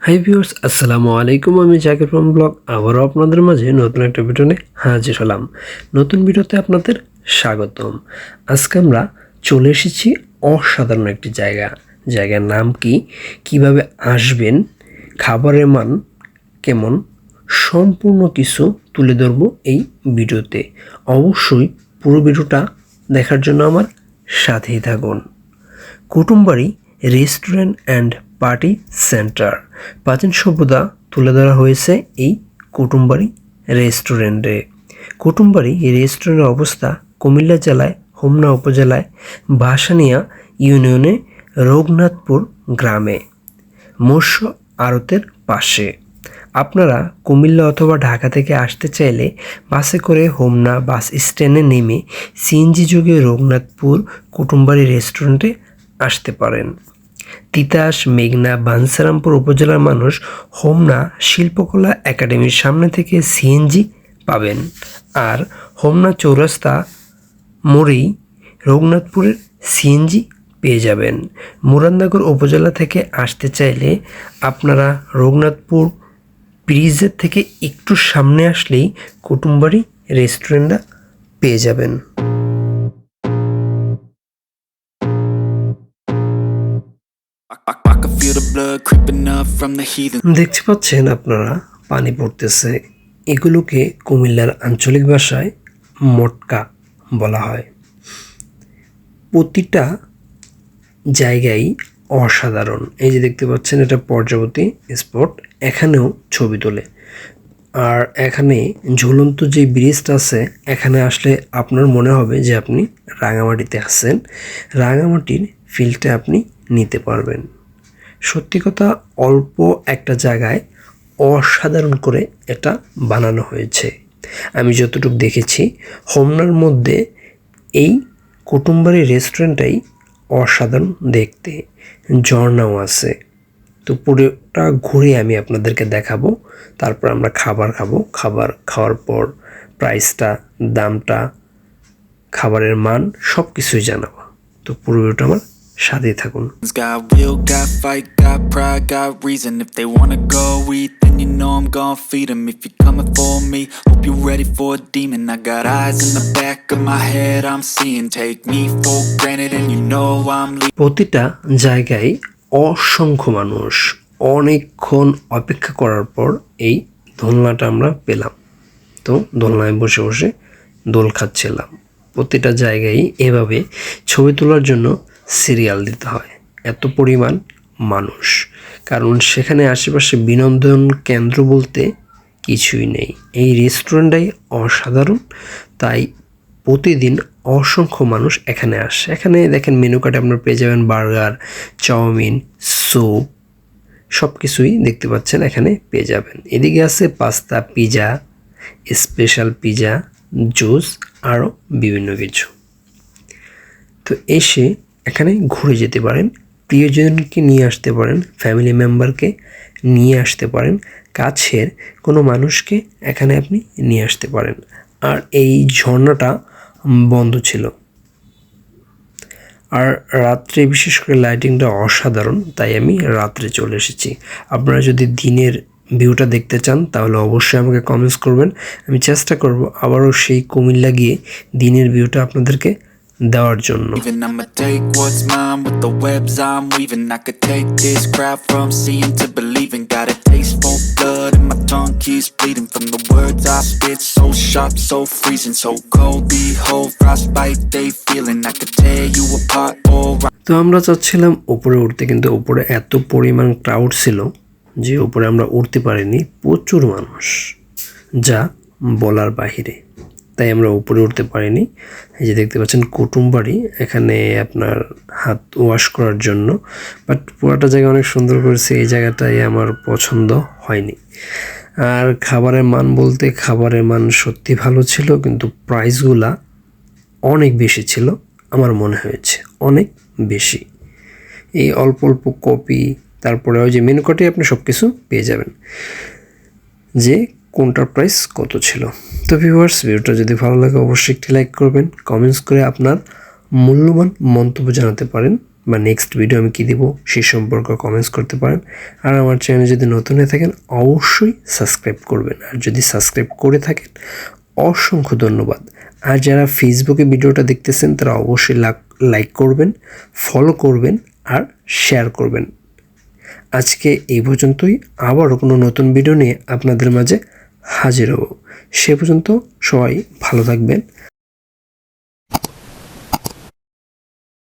Hi viewers আসসালামু আলাইকুম। আমি জাকির ফ্রম ব্লগ আবারও আপনাদের মাঝে নতুন একটা ভিডিও নিয়ে হাজির হলাম। নতুন ভিডিওতে আপনাদের স্বাগতম। আজকে আমরা চলে এসেছি অসাধারণ একটি জায়গা। জায়গার নাম কি? কীভাবে আসবেন? খাবারের মান কেমন? সম্পূর্ণ কিছু তুলে ধরবো এই ভিডিওতে অবশ্যই পুরো ভিডিওটা দেখার জন্য আমার সাথেই থাকুন। Kutumbari restaurant and party centre. প্রাচীন সভ্যতা তুলে ধরা হয়েছে এই কুটুমবাড়ি রেস্টুরেন্টে। কুটুমবাড়ি রেস্টুরেন্টের অবস্থা কুমিল্লা জেলায়, হোমনা উপজেলায়, ভাসানিয়া ইউনিয়নে রঘুনাথপুর গ্রামে। মৎস্য আড়তের পাশে। আপনারা কুমিল্লা অথবা ঢাকা থেকে আসতে চাইলে বাসে করে হোমনা বাস স্ট্যান্ডে নেমে সিএনজি যুগে রঘুনাথপুর কুটুমবাড়ি রেস্টুরেন্টে আসতে পারেন। তিতাস, মেঘনা, বানসারামপুর উপজেলার মানুষ হোমনা শিল্পকলা একাডেমির সামনে থেকে সিএনজি পাবেন। আর হোমনা চৌরাস্তা মোড়েই রঘুনাথপুরের সিএনজি পেয়ে যাবেন। মুরাদনগর উপজেলা থেকে আসতে চাইলে আপনারা রঘুনাথপুর ব্রিজের থেকে একটু সামনে আসলেই কুটুমবাড়ি রেস্টুরেন্টটা পেয়ে যাবেন। দেখতে পাচ্ছেন আপনারা, পানি পড়তেছে। এগুলোকে কুমিল্লার আঞ্চলিক ভাষায় মটকা বলা হয়। প্রতিটা জায়গায় অসাধারণ। এই যে দেখতে পাচ্ছেন, এটা পর্যাবতী স্পট, এখানেও ছবি তোলে। আর এখানে ঝুলন্ত যে ব্রিজটা আছে, এখানে আসলে আপনার মনে হবে যে আপনি রাঙামাটিতে আসছেন রাঙামাটির ফিলটা আপনি নিতে পারবেন। সত্যি কথা অল্প একটা জায়গায় অসাধারণ করে এটা বানানো হয়েছে। আমি যতটুকু দেখেছি, হোমনার মধ্যে এই কুটুম্বারি রেস্টুরেন্টটাই অসাধারণ দেখতে। ঝর্ণাও আছে। তো পুরোটা ঘুরে আমি আপনাদেরকে দেখাবো। তারপর আমরা খাবার খাব। খাবার খাওয়ার পর প্রাইসটা, দামটা, খাবারের মান সব কিছুই জানাব। তো পুরোটা আমার সাথেই থাকুন you know I'm gon' feed 'em. If you're coming for me, hope you're ready for a demon. I got eyes in the back of my head, I'm seeing. Take me for granted, and you know I'm. প্রতিটা জায়গায় অসংখ্য মানুষ অনেকক্ষণ অপেক্ষা করার পর এই দোলনাটা আমরা পেলাম তো দোলনায় বসে বসে দোল খাচ্ছিলাম প্রতিটা জায়গায় এভাবে ছবি তোলার জন্য সিরিয়াল দিতে হয়। এত পরিমাণ মানুষ। কারণ সেখানে আশেপাশে বিনোদন কেন্দ্র বলতে কিছুই নেই। এই রেস্টুরেন্টটাই অসাধারণ, তাই প্রতিদিন অসংখ্য মানুষ এখানে আসে। এখানে দেখেন মেনু কার্ডে আপনার পেয়ে যাবেন বার্গার, চাউমিন, স্যুপ সব কিছুই দেখতে পাচ্ছেন এখানে পেয়ে যাবেন। এদিকে আছে pasta, pizza, special pizza, juice, আরও বিভিন্ন কিছু। তো এসে এখানে ঘুরে যেতে পারেন, প্রিয়জনকে নিয়ে আসতে পারেন ফ্যামিলি মেম্বারকে নিয়ে আসতে পারেন, কাছের কোনো মানুষকে এখানে আপনি নিয়ে আসতে পারেন। আর এই ঝর্ণাটা বন্ধ ছিল। আর রাত্রে বিশেষ করে লাইটিংটা অসাধারণ, তাই আমি রাত্রে চলে এসেছি। আপনারা যদি দিনের ভিউটা দেখতে চান, তাহলে অবশ্যই আমাকে কমেন্টস করবেন। আমি চেষ্টা করব আবারও সেই কুমিল্লা গিয়ে দিনের ভিউটা আপনাদেরকে দেওয়ার জন্য keeps bleeding from the words I spit. So sharp, so freezing, so cold. Behold, frostbite they feeling. I could tear you apart or তো আমরা চাচ্ছিলাম উপরে উঠতে কিন্তু উপরে এত পরিমাণ ক্রাউড ছিল যে উপরে আমরা উঠতে পারিনি প্রচুর মানুষ যা বলার বাহিরে তাই আমরা উপরে উঠতে পারিনি। এই যে দেখতে পাচ্ছেন কুটুমবাড়ি এখানে আপনার হাত ওয়াশ করার জন্য। বাট পুরাটা জায়গা অনেক সুন্দর করেছে, এই জায়গাটাই আমার পছন্দ হয়নি। আর খাবারের মান বলতে খাবারের মান সত্যি ভালো ছিল, কিন্তু প্রাইসগুলা অনেক বেশি ছিল, আমার মনে হয়েছে, অনেক বেশি। এই অল্প অল্প কপি, তারপরে ওই যে মেনু আপনি সব কিছু পেয়ে যাবেন। যে কোনটার প্রাইস কত ছিল? তো ভিউয়ার্স ভিডিওটা যদি ভালো লাগে অবশ্যই একটি লাইক করবেন। কমেন্টস করে আপনার মূল্যবান মন্তব্য জানাতে পারেন বা নেক্সট ভিডিও আমি কী দিব সে সম্পর্কে কমেন্টস করতে পারেন। আর আমার চ্যানেলে যদি নতুন হয়ে থাকেন, অবশ্যই সাবস্ক্রাইব করবেন। আর যদি সাবস্ক্রাইব করে থাকেন, অসংখ্য ধন্যবাদ। আর যারা ফেসবুকে ভিডিওটা দেখতেছেন, তারা অবশ্যই লাইক করবেন ফলো করবেন আর শেয়ার করবেন। আজকে এই পর্যন্তই। আবারও কোনো নতুন ভিডিও নিয়ে আপনাদের মাঝে হাজির হব। সে পর্যন্ত সবাই ভালো থাকবেন।